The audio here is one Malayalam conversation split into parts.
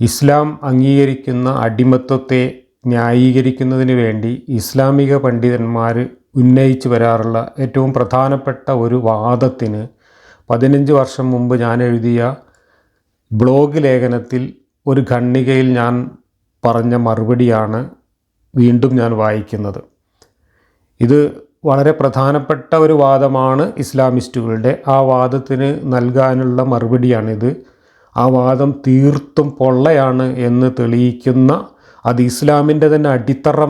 ഇസ്ലാം അംഗീകരിക്കുന്ന അടിമത്വത്തെ ന്യായീകരിക്കുന്നതിന് വേണ്ടി ഇസ്ലാമിക പണ്ഡിതന്മാർ ഉന്നയിച്ചു വരാറുള്ള ഏറ്റവും പ്രധാനപ്പെട്ട ഒരു വാദത്തിന് പതിനഞ്ച് വർഷം മുമ്പ് ഞാൻ എഴുതിയ ബ്ലോഗ് ലേഖനത്തിൽ ഒരു ഖണ്ണികയിൽ ഞാൻ പറഞ്ഞ മറുപടിയാണ് വീണ്ടും ഞാൻ വായിക്കുന്നത്. ഇത് വളരെ പ്രധാനപ്പെട്ട ഒരു വാദമാണ് ഇസ്ലാമിസ്റ്റുകളുടെ. ആ വാദത്തിന് നൽകാനുള്ള മറുപടിയാണിത്. ആ വാദം തീർത്തും പൊള്ളയാണ് എന്ന് തെളിയിക്കുന്ന അത് ഇസ്ലാമിന്റെ തന്നെ അടിത്തറ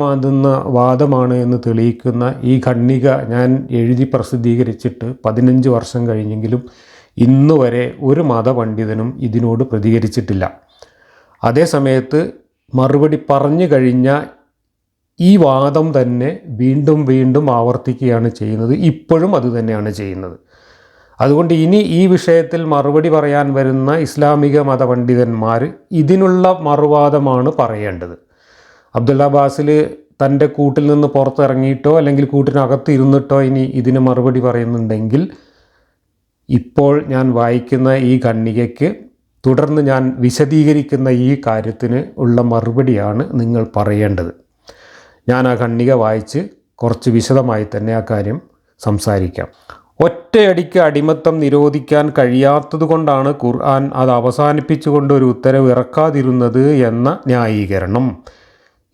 വാദമാണ് എന്ന് തെളിയിക്കുന്ന ഈ ഖണ്ണിക ഞാൻ എഴുതി പ്രസിദ്ധീകരിച്ചിട്ട് പതിനഞ്ച് വർഷം കഴിഞ്ഞെങ്കിലും ഇന്ന് വരെ ഒരു മതപണ്ഡിതനും ഇതിനോട് പ്രതികരിച്ചിട്ടില്ല. അതേസമയത്ത് മറുപടി പറഞ്ഞു കഴിഞ്ഞ ഈ വാദം തന്നെ വീണ്ടും വീണ്ടും ആവർത്തിക്കുകയാണ് ചെയ്യുന്നത്. ഇപ്പോഴും അത് തന്നെയാണ് ചെയ്യുന്നത്. അതുകൊണ്ട് ഇനി ഈ വിഷയത്തിൽ മറുപടി പറയാൻ വരുന്ന ഇസ്ലാമിക മതപണ്ഡിതന്മാർ ഇതിനുള്ള മറുവാദമാണ് പറയേണ്ടത്. അബ്ദുള്ള ബാസിൽ തന്റെ കൂട്ടിൽ നിന്ന് പുറത്തിറങ്ങിയിട്ടോ അല്ലെങ്കിൽ കൂട്ടിനകത്ത് ഇരുന്നിട്ടോ ഇനി ഇതിന് മറുപടി പറയുന്നുണ്ടെങ്കിൽ ഇപ്പോൾ ഞാൻ വായിക്കുന്ന ഈ ഖണ്ണികയ്ക്ക് തുടർന്ന് ഞാൻ വിശദീകരിക്കുന്ന ഈ കാര്യത്തിന് ഉള്ള മറുപടിയാണ് നിങ്ങൾ പറയേണ്ടത്. ഞാൻ ആ ഖണ്ണിക വായിച്ച് കുറച്ച് വിശദമായി തന്നെ ആ കാര്യം സംസാരിക്കാം. ഒറ്റയടിക്ക് അടിമത്തം നിരോധിക്കാൻ കഴിയാത്തതുകൊണ്ടാണ് ഖുർആൻ അത് അവസാനിപ്പിച്ചുകൊണ്ട് ഒരു ഉത്തരവ് ഇറക്കാതിരുന്നത് എന്ന ന്യായീകരണം.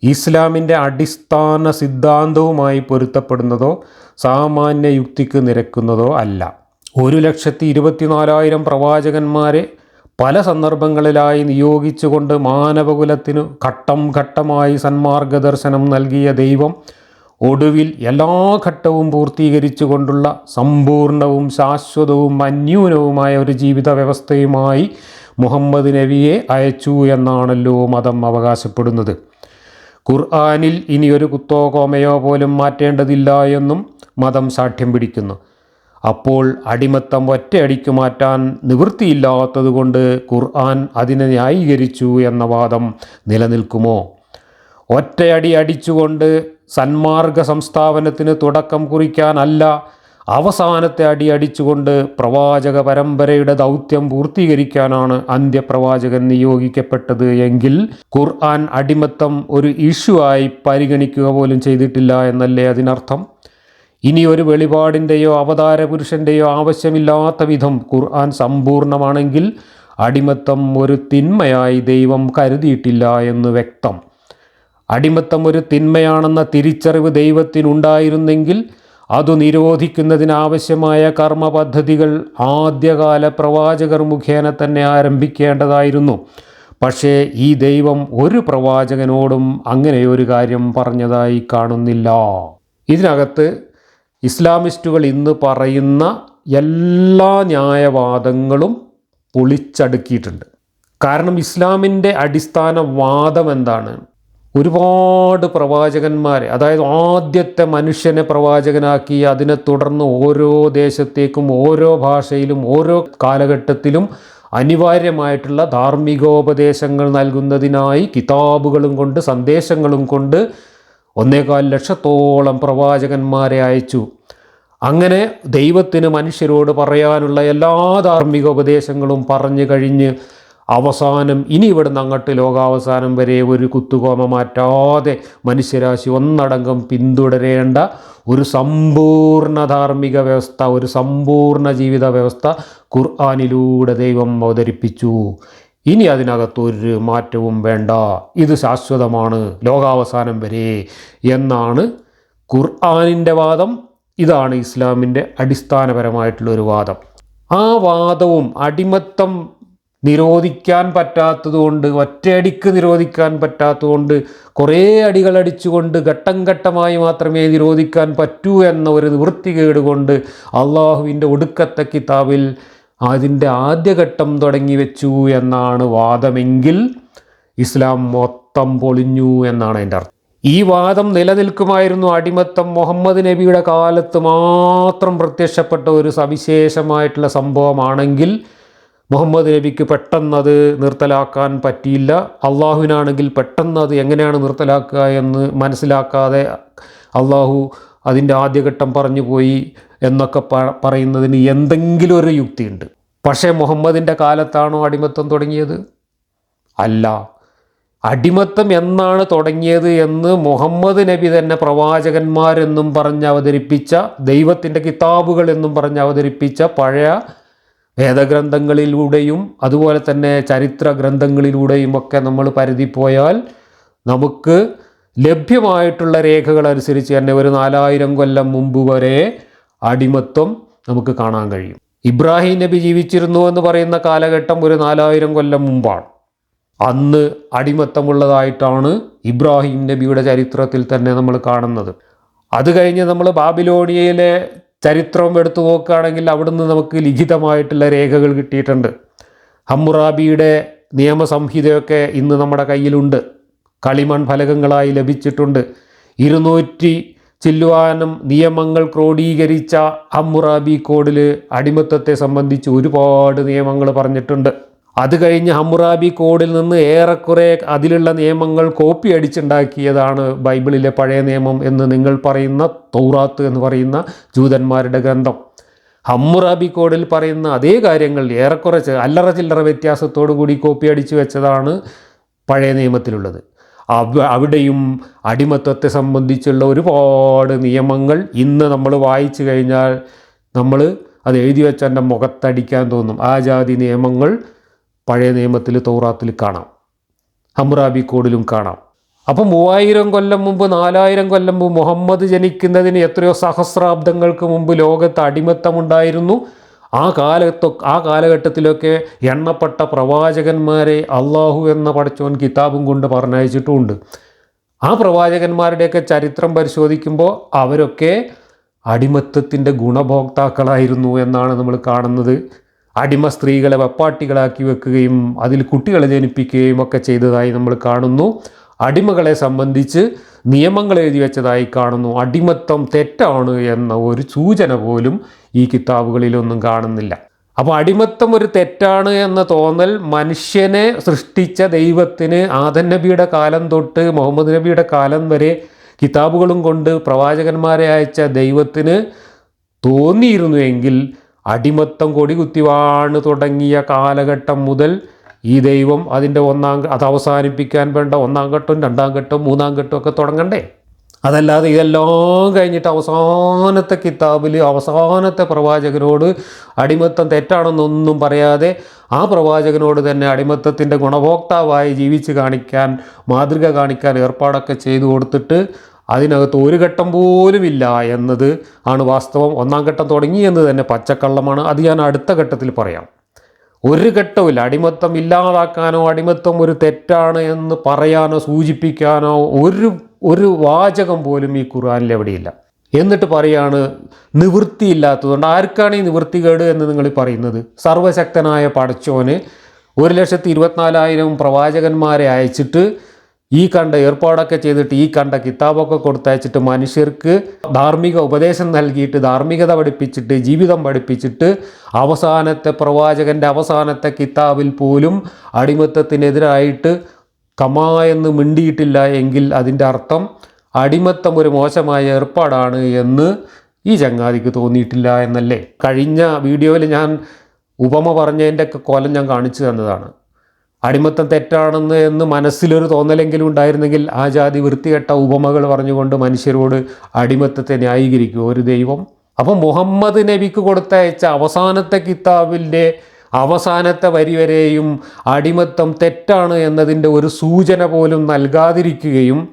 ഇസ്ലാമിന്റെ അടിസ്ഥാന സിദ്ധാന്തവുമായി പൊരുത്തപ്പെടുന്നതോ സാമാന്യ യുക്തിക്ക് നിരക്കുന്നതോ അല്ല. ഒരു ലക്ഷത്തി ഇരുപത്തിനാലായിരം പ്രവാചകന്മാരെ പല സന്ദർഭങ്ങളിലായി നിയോഗിച്ചുകൊണ്ട് മാനവകുലത്തിനു ഘട്ടം ഘട്ടമായി സന്മാർഗദർശനം നൽകിയ ദൈവം ഒടുവിൽ എല്ലാ ഘട്ടവും പൂർത്തീകരിച്ചുകൊണ്ടുള്ള സമ്പൂർണവും ശാശ്വതവും അന്യൂനവുമായ ഒരു ജീവിത വ്യവസ്ഥയുമായി മുഹമ്മദ് നബിയെ അയച്ചു എന്നാണല്ലോ മതം അവകാശപ്പെടുന്നത്. ഖുർആാനിൽ ഒരു കുത്തോ കോമയോ പോലും മാറ്റേണ്ടതില്ല എന്നും മതം സാഠ്യം പിടിക്കുന്നു. അപ്പോൾ അടിമത്തം ഒറ്റയടിക്ക് മാറ്റാൻ നിവൃത്തിയില്ലാത്തതുകൊണ്ട് ഖുർആൻ അതിനെ ന്യായീകരിച്ചു എന്ന വാദം നിലനിൽക്കുമോ? ഒറ്റയടി അടിച്ചുകൊണ്ട് സന്മാർഗ സംസ്ഥാപനത്തിന് തുടക്കം കുറിക്കാനല്ല അവസാനത്തെ അടി അടിച്ചുകൊണ്ട് പ്രവാചക പരമ്പരയുടെ ദൗത്യം പൂർത്തീകരിക്കാനാണ് അന്ത്യപ്രവാചകൻ നിയോഗിക്കപ്പെട്ടത് എങ്കിൽ ഖുർആൻ അടിമത്തം ഒരു ഇഷ്യൂ ആയി പരിഗണിക്കുക പോലും ചെയ്തിട്ടില്ല എന്നല്ലേ അതിനർത്ഥം? ഇനി ഒരു വെളിപാടിന്റെയോ അവതാര പുരുഷന്റെയോ ആവശ്യമില്ലാത്ത വിധം ഖുർആൻ സമ്പൂർണമാണെങ്കിൽ അടിമത്തം ഒരു തിന്മയായി ദൈവം കരുതിയിട്ടില്ല എന്ന് വ്യക്തം. അടിമത്തം ഒരു തിന്മയാണെന്ന തിരിച്ചറിവ് ദൈവത്തിനുണ്ടായിരുന്നെങ്കിൽ അത് നിരോധിക്കുന്നതിനാവശ്യമായ കർമ്മ പദ്ധതികൾ ആദ്യകാല പ്രവാചകർ മുഖേന തന്നെ ആരംഭിക്കേണ്ടതായിരുന്നു. പക്ഷേ ഈ ദൈവം ഒരു പ്രവാചകനോടും അങ്ങനെ ഒരു കാര്യം പറഞ്ഞതായി കാണുന്നില്ല. ഇതിനകത്ത് ഇസ്ലാമിസ്റ്റുകൾ ഇന്ന് പറയുന്ന എല്ലാ ന്യായവാദങ്ങളും പൊളിച്ചടുക്കിയിട്ടുണ്ട്. കാരണം ഇസ്ലാമിന്റെ അടിസ്ഥാന വാദം എന്താണ്? ഒരുപാട് പ്രവാചകന്മാരെ അതായത് ആദ്യത്തെ മനുഷ്യനെ പ്രവാചകനാക്കി അതിനെ തുടർന്ന് ഓരോ ദേശത്തേക്കും ഓരോ ഭാഷയിലും ഓരോ കാലഘട്ടത്തിലും അനിവാര്യമായിട്ടുള്ള ധാർമ്മികോപദേശങ്ങൾ നൽകുന്നതിനായി കിതാബുകളും കൊണ്ട് സന്ദേശങ്ങളും കൊണ്ട് ഒന്നേകാൽ ലക്ഷത്തോളം പ്രവാചകന്മാരെ അയച്ചു. അങ്ങനെ ദൈവത്തിന് മനുഷ്യരോട് പറയാനുള്ള എല്ലാ ധാർമ്മിക ഉപദേശങ്ങളും പറഞ്ഞു കഴിഞ്ഞ് അവസാനം ഇനി ഇവിടുന്ന് അങ്ങോട്ട് ലോകാവസാനം വരെ ഒരു കുത്തുകോമ മാറ്റാതെ മനുഷ്യരാശി ഒന്നടങ്കം പിന്തുടരേണ്ട ഒരു സമ്പൂർണ ധാർമ്മിക വ്യവസ്ഥ ഒരു സമ്പൂർണ ജീവിത വ്യവസ്ഥ ഖുർആാനിലൂടെ ദൈവം അവതരിപ്പിച്ചു. ഇനി അതിനകത്തൊരു മാറ്റവും വേണ്ട. ഇത് ശാശ്വതമാണ്. ലോകാവസാനം വരെ എന്നാണ് ഖുർആാനിന്റെ വാദം. ഇതാണ് ഇസ്ലാമിന്റെ അടിസ്ഥാനപരമായിട്ടുള്ള ഒരു വാദം. ആ വാദവും അടിമത്തം നിരോധിക്കാൻ പറ്റാത്തതുകൊണ്ട് ഒറ്റയടിക്ക് നിരോധിക്കാൻ പറ്റാത്തതുകൊണ്ട് കുറേ അടികൾ അടിച്ചുകൊണ്ട് ഘട്ടം ഘട്ടമായി മാത്രമേ നിരോധിക്കാൻ പറ്റൂ എന്ന ഒരു നിവൃത്തികേട് കൊണ്ട് അള്ളാഹുവിന്റെ ഒടുക്കത്തെ കിതാബിൽ അതിന്റെ ആദ്യഘട്ടം തുടങ്ങി വെച്ചു എന്നാണ് വാദമെങ്കിൽ ഇസ്ലാം മൊത്തം പൊളിഞ്ഞു എന്നാണ് എന്റെ അർത്ഥം. ഈ വാദം നിലനിൽക്കുമായിരുന്നു അടിമത്തം മുഹമ്മദ് നബിയുടെ കാലത്ത് മാത്രം പ്രത്യക്ഷപ്പെട്ട ഒരു സവിശേഷമായിട്ടുള്ള സംഭവമാണെങ്കിൽ മുഹമ്മദ് നബിക്ക് പെട്ടെന്ന് അത് നിർത്തലാക്കാൻ പറ്റിയില്ല. അള്ളാഹുവിനാണെങ്കിൽ പെട്ടെന്ന് അത് എങ്ങനെയാണ് നിർത്തലാക്കുക എന്ന് മനസ്സിലാക്കാതെ അള്ളാഹു അതിന്റെ ആദ്യഘട്ടം പറഞ്ഞു പോയി എന്നൊക്കെ പറയുന്നതിന് എന്തെങ്കിലും ഒരു യുക്തിയുണ്ട്. പക്ഷേ മുഹമ്മദിന്റെ കാലത്താണോ അടിമത്തം തുടങ്ങിയത്? അല്ല. അടിമത്തം എന്നാണ് തുടങ്ങിയത് എന്ന് മുഹമ്മദ് നബി തന്നെ പ്രവാചകന്മാരെന്നും പറഞ്ഞ് അവതരിപ്പിച്ച ദൈവത്തിന്റെ കിതാബുകൾ എന്നും പറഞ്ഞ് അവതരിപ്പിച്ച പഴയ വേദഗ്രന്ഥങ്ങളിലൂടെയും അതുപോലെ തന്നെ ചരിത്ര ഗ്രന്ഥങ്ങളിലൂടെയും ഒക്കെ നമ്മൾ പരിധി പോയാൽ നമുക്ക് ലഭ്യമായിട്ടുള്ള രേഖകൾ അനുസരിച്ച് തന്നെ ഒരു നാലായിരം കൊല്ലം മുമ്പ് വരെ അടിമത്വം നമുക്ക് കാണാൻ കഴിയും. ഇബ്രാഹിം നബി ജീവിച്ചിരുന്നു എന്ന് പറയുന്ന കാലഘട്ടം ഒരു നാലായിരം കൊല്ലം മുമ്പാണ്. അന്ന് അടിമത്തമുള്ളതായിട്ടാണ് ഇബ്രാഹിം നബിയുടെ ചരിത്രത്തിൽ തന്നെ നമ്മൾ കാണുന്നത്. അത് കഴിഞ്ഞ് നമ്മൾ ബാബിലോണിയയിലെ ചരിത്രം എടുത്തു നോക്കുകയാണെങ്കിൽ അവിടുന്ന് നമുക്ക് ലിഖിതമായിട്ടുള്ള രേഖകൾ കിട്ടിയിട്ടുണ്ട്. ഹമ്മുറാബിയുടെ നിയമസംഹിതയൊക്കെ ഇന്ന് നമ്മുടെ കയ്യിലുണ്ട്. കളിമൺ ഫലകങ്ങളായി ലഭിച്ചിട്ടുണ്ട്. ഇരുന്നൂറ്റി ചില്ലുവാനും നിയമങ്ങൾ ക്രോഡീകരിച്ച ഹമ്മുറാബി കോഡിൽ അടിമത്തത്തെ സംബന്ധിച്ച് ഒരുപാട് നിയമങ്ങൾ പറഞ്ഞിട്ടുണ്ട്. അത് കഴിഞ്ഞ് ഹമ്മുറാബി കോഡിൽ നിന്ന് ഏറെക്കുറെ അതിലുള്ള നിയമങ്ങൾ കോപ്പി അടിച്ചുണ്ടാക്കിയതാണ് ബൈബിളിലെ പഴയ നിയമം എന്ന് നിങ്ങൾ പറയുന്ന തൗറാത്ത് എന്ന് പറയുന്ന ജൂതന്മാരുടെ ഗ്രന്ഥം. ഹമ്മുറാബി കോഡിൽ പറയുന്ന അതേ കാര്യങ്ങൾ ഏറെക്കുറെ അല്ലറ ചില്ലറ വ്യത്യാസത്തോടു കൂടി കോപ്പി അടിച്ചു വെച്ചതാണ് പഴയ നിയമത്തിലുള്ളത്. അവ- അവിടെയും അടിമത്വത്തെ സംബന്ധിച്ചുള്ള ഒരുപാട് നിയമങ്ങൾ ഇന്ന് നമ്മൾ വായിച്ചു കഴിഞ്ഞാൽ നമ്മൾ അത് എഴുതി വെച്ചതിന്റെ മുഖത്തടിക്കാൻ തോന്നും. ആ ജാതി നിയമങ്ങൾ പഴയ നിയമത്തിൽ തൗറാത്തിൽ കാണാം. ഹമ്രാബി കോഡിലും കാണാം. അപ്പം മൂവായിരം കൊല്ലം മുമ്പ് നാലായിരം കൊല്ലം മുമ്പ് മുഹമ്മദ് ജനിക്കുന്നതിന് എത്രയോ സഹസ്രാബ്ദങ്ങൾക്ക് മുമ്പ് ലോകത്ത് അടിമത്തമുണ്ടായിരുന്നു. ആ കാലത്ത് ആ കാലഘട്ടത്തിലൊക്കെ എണ്ണപ്പെട്ട പ്രവാചകന്മാരെ അള്ളാഹു എന്ന പടച്ചോൻ കിതാബും കൊണ്ട് പറഞ്ഞയച്ചിട്ടുമുണ്ട് ആ പ്രവാചകന്മാരുടെയൊക്കെ ചരിത്രം പരിശോധിക്കുമ്പോൾ അവരൊക്കെ അടിമത്തത്തിന്റെ ഗുണഭോക്താക്കളായിരുന്നു എന്നാണ് നമ്മൾ കാണുന്നത്. അടിമ സ്ത്രീകളെ വെപ്പാട്ടികളാക്കി വെക്കുകയും അതിൽ കുട്ടികളെ ജനിപ്പിക്കുകയും ഒക്കെ ചെയ്തതായി നമ്മൾ കാണുന്നു. അടിമകളെ സംബന്ധിച്ച് നിയമങ്ങൾ എഴുതി വെച്ചതായി കാണുന്നു. അടിമത്തം തെറ്റാണ് എന്ന ഒരു സൂചന പോലും ഈ കിതാബുകളിലൊന്നും കാണുന്നില്ല. അപ്പോൾ അടിമത്തം ഒരു തെറ്റാണ് എന്ന തോന്നൽ മനുഷ്യനെ സൃഷ്ടിച്ച ദൈവത്തിന് ആദൻ നബിയുടെ കാലം തൊട്ട് മുഹമ്മദ് നബിയുടെ കാലം വരെ കിതാബുകളും കൊണ്ട് പ്രവാചകന്മാരെ അയച്ച ദൈവത്തിന് തോന്നിയിരുന്നുവെങ്കിൽ അടിമത്തം കൊടി കുത്തിവാണ് തുടങ്ങിയ കാലഘട്ടം മുതൽ ഈ ദൈവം അതിന്റെ ഒന്നാം അത് അവസാനിപ്പിക്കാൻ വേണ്ട ഒന്നാം ഘട്ടം രണ്ടാം ഘട്ടം മൂന്നാം ഘട്ടം ഒക്കെ തുടങ്ങണ്ടേ? അതല്ലാതെ ഇതെല്ലാം കഴിഞ്ഞിട്ട് അവസാനത്തെ കിതാബിൽ അവസാനത്തെ പ്രവാചകനോട് അടിമത്തം തെറ്റാണെന്നൊന്നും പറയാതെ ആ പ്രവാചകനോട് തന്നെ അടിമത്തത്തിന്റെ ഗുണഭോക്താവായി ജീവിച്ച് കാണിക്കാൻ മാതൃക കാണിക്കാൻ ഏർപ്പാടൊക്കെ ചെയ്തു കൊടുത്തിട്ട് അതിനകത്ത് ഒരു ഘട്ടം പോലും ഇല്ല എന്നത് ആണ് വാസ്തവം. ഒന്നാം ഘട്ടം തുടങ്ങി എന്ന് തന്നെ പച്ചക്കള്ളമാണ്. അത് ഞാൻ അടുത്ത ഘട്ടത്തിൽ പറയാം. ഒരു ഘട്ടവും അടിമത്തം ഇല്ലാതാക്കാനോ അടിമത്തം ഒരു തെറ്റാണ് എന്ന് പറയാനോ സൂചിപ്പിക്കാനോ ഒരു ഒരു വാചകം പോലും ഈ ഖുർആാനിൽ എവിടെയില്ല. എന്നിട്ട് പറയാണ് നിവൃത്തിയില്ലാത്തതുകൊണ്ട് ആർക്കാണ് ഈ നിവൃത്തികേട് എന്ന് നിങ്ങൾ പറയുന്നത്? സർവശക്തനായ പടച്ചോന് ഒരു ലക്ഷത്തി ഇരുപത്തിനാലായിരം പ്രവാചകന്മാരെ അയച്ചിട്ട് ഈ കണ്ട ഏർപ്പാടൊക്കെ ചെയ്തിട്ട് ഈ കണ്ട കിതാബൊക്കെ കൊടുത്തയച്ചിട്ട് മനുഷ്യർക്ക് ധാർമ്മിക ഉപദേശം നൽകിയിട്ട് ധാർമ്മികത പഠിപ്പിച്ചിട്ട് ജീവിതം പഠിപ്പിച്ചിട്ട് അവസാനത്തെ പ്രവാചകന്റെ അവസാനത്തെ കിതാബിൽ പോലും അടിമത്തത്തിനെതിരായിട്ട് കമാ എന്ന് മിണ്ടിയിട്ടില്ല എങ്കിൽ അതിന്റെ അർത്ഥം അടിമത്തം ഒരു മോശമായ ഏർപ്പാടാണ് എന്ന് ഈ ചങ്ങാതിക്ക് തോന്നിയിട്ടില്ല എന്നല്ലേ? കഴിഞ്ഞ വീഡിയോയിൽ ഞാൻ ഉപമ പറഞ്ഞതിന്റെയൊക്കെ കോലം ഞാൻ കാണിച്ചു തന്നതാണ്. അടിമത്തം തെറ്റാണെന്ന് എന്ന് മനസ്സിലൊരു തോന്നലെങ്കിലും ഉണ്ടായിരുന്നെങ്കിൽ ആ ജാതി വൃത്തികെട്ട ഉപമകൾ പറഞ്ഞുകൊണ്ട് മനുഷ്യരോട് അടിമത്തത്തെ ന്യായീകരിക്കും ഒരു ദൈവം. അപ്പം മുഹമ്മദ് നബിക്ക് കൊടുത്തയച്ച അവസാനത്തെ കിതാബിന്റെ അവസാനത്തെ വരി വരെയും അടിമത്തം തെറ്റാണ് എന്നതിന്റെ ഒരു സൂചന പോലും നൽകാതിരിക്കുകയും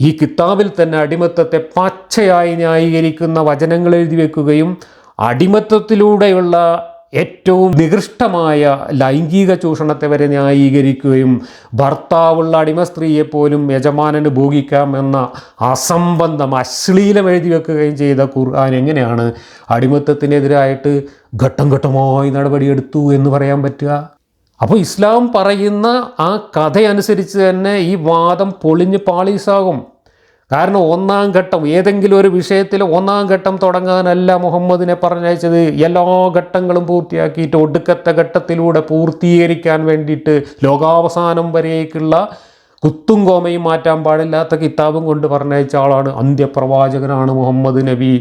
ഈ കിതാബിൽ തന്നെ അടിമത്തത്തെ പച്ചയായി ന്യായീകരിക്കുന്ന വചനങ്ങൾ എഴുതി വെക്കുകയും അടിമത്തത്തിലൂടെയുള്ള ഏറ്റവും നികൃഷ്ടമായ ലൈംഗിക ചൂഷണത്തെ വരെ ന്യായീകരിക്കുകയും ഭർത്താവുള്ള അടിമ സ്ത്രീയെപ്പോലും യജമാനന് ഭോഗിക്കാമെന്ന അസംബന്ധം അശ്ലീലം എഴുതി വെക്കുകയും ചെയ്ത ഖുർആൻ എങ്ങനെയാണ്? അടിമത്തത്തിനെതിരായിട്ട് ഘട്ടം ഘട്ടമായി നടപടിയെടുത്തു എന്ന് പറയാൻ പറ്റുക? അപ്പോൾ ഇസ്ലാം പറയുന്ന ആ കഥയനുസരിച്ച് തന്നെ ഈ വാദം പൊളിഞ്ഞ് പാളീസാകും. കാരണം ഒന്നാം ഘട്ടം ഏതെങ്കിലും ഒരു വിഷയത്തിൽ ഒന്നാം ഘട്ടം തുടങ്ങാനല്ല മുഹമ്മദിനെ പറഞ്ഞയച്ചത്. എല്ലാ ഘട്ടങ്ങളും പൂർത്തിയാക്കിയിട്ട് ഒടുക്കത്തെ ഘട്ടത്തിലൂടെ പൂർത്തീകരിക്കാൻ വേണ്ടിയിട്ട് ലോകാവസാനം വരേക്കുള്ള കുത്തും കോമയും മാറ്റാൻ പാടില്ലാത്ത കിതാബും കൊണ്ട് പറഞ്ഞയച്ച ആളാണ് അന്ത്യപ്രവാചകനാണ് മുഹമ്മദ് നബി.